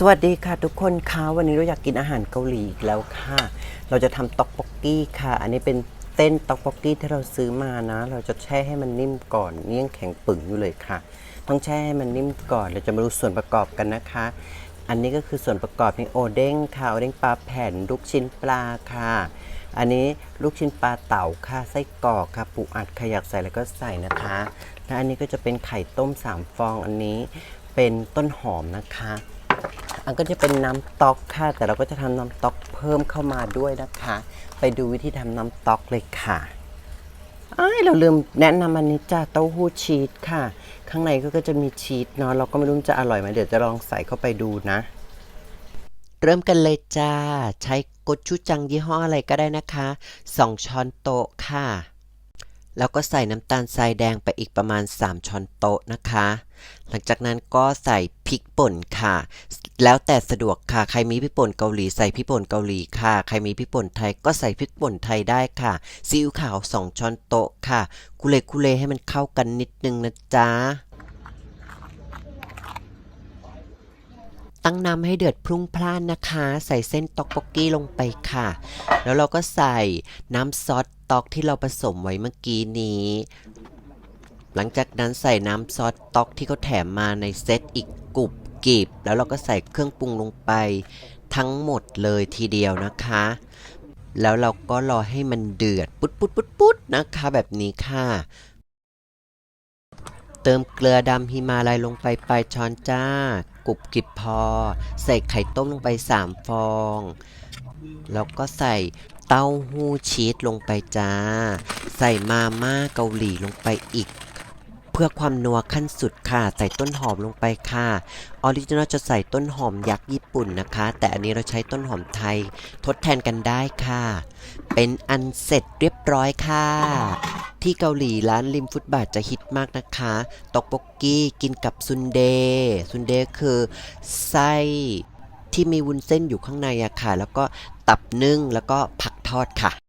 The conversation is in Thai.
สวัสดีค่ะทุกคนคะวันนี้เราอยากกินอาหารเกาหลีอีกแล้วค่ะ เราจะทำต็อกบกกี้ค่ะ อันนี้เป็นเส้นต็อกบกกี้ที่เราซื้อมานะ เราจะแช่ให้มันนิ่มก่อนเนี่ยงแข็งปึ่งอยู่เลยค่ะ ต้องแช่ให้มันนิ่มก่อน เราจะมาดูส่วนประกอบกันนะคะ อันนี้ก็คือส่วนประกอบนี่โอเด้งค่ะโอเด้งปลาแผ่นลูกชิ้นปลาค่ะ อันนี้ลูกชิ้นปลาเต่าค่ะไส้กรอกค่ะปูอัดใครอยากใส่แล้วก็ใส่นะคะและอันนี้ก็จะเป็นไข่ต้มสามฟองอันนี้เป็นต้นหอมนะคะ อันก็จะเป็นน้ำต๊อกค่ะ แต่เราก็จะทำน้ำต๊อกเพิ่มเข้ามาด้วยนะคะ ไปดูวิธีทำน้ำต๊อกเลยค่ะอ้เราลืมแนะนำอันนี้จ้าเต้าหู้ชีสค่ะ ข้างในก็จะมีชีสเนาะเราก็ไม่รู้จะอร่อยไหมเดี๋ยวจะลองใส่เข้าไปดูนะ เริ่มกันเลยจ้า ใช้กดชูจังยี่ห้ออะไรก็ได้นะคะ2ช้อนโต๊ะค่ะแล้วก็ใส่น้ำตาลทรายแดงไปอีกประมาณ 3 ช้อนโต๊ะนะคะ หลังจากนั้นก็ใส่พริกป่นค่ะ แล้วแต่สะดวกค่ะ ใครมีพริกป่นเกาหลีใส่พริกป่นเกาหลีค่ะ ใครมีพริกป่นไทยก็ใส่พริกป่นไทยได้ค่ะ ซีอิ๊วขาว 2 ช้อนโต๊ะค่ะกุเลกุเลให้มันเข้ากันนิดนึงนะจ๊ะ ตั้งน้ำให้เดือดพรุ่งพล่านนะคะ ใส่เส้นต็อกโบกกี้ลงไปค่ะ แล้วเราก็ใส่น้ำซอสต็อกที่เราผสมไว้เมื่อกี้นี้หลังจากนั้นใส่น้ำซอสต็อกที่เขาแถมมาในเซตอีกกรุบ กริบแล้วเราก็ใส่เครื่องปรุงลงไปทั้งหมดเลยทีเดียวนะคะ แล้วเราก็รอให้มันเดือดปุ๊ดปุ๊ดปุ๊ดปุ๊ดนะคะแบบนี้ค่ะ เติมเกลือดำฮิมาลัยลงไปปลายช้อนจ้ากรุบกริบพอ ใส่ไข่ต้มลงไป 3 ฟอง แล้วก็ใส่เต้าหู้ชีสลงไปจ้า ใส่มาม่าเกาหลีลงไปอีก พื่อความนัวขั้นสุดค่ะ ใส่ต้นหอมลงไปค่ะออริจินอลจะใส่ต้นหอมยักษ์ญี่ปุ่นนะคะ แต่อันนี้เราใช้ต้นหอมไทย ทดแทนกันได้ค่ะ เป็นอันเสร็จเรียบร้อยค่ะ ที่เกาหลีร้านริมฟุตบาทจะฮิตมากนะคะตอกบกกี้กินกับซุนเดซุนเดคือไส้ที่มีวุ้นเส้นอยู่ข้างในอะค่ะ แล้วก็ตับนึ่งแล้วก็ผักทอดค่ะ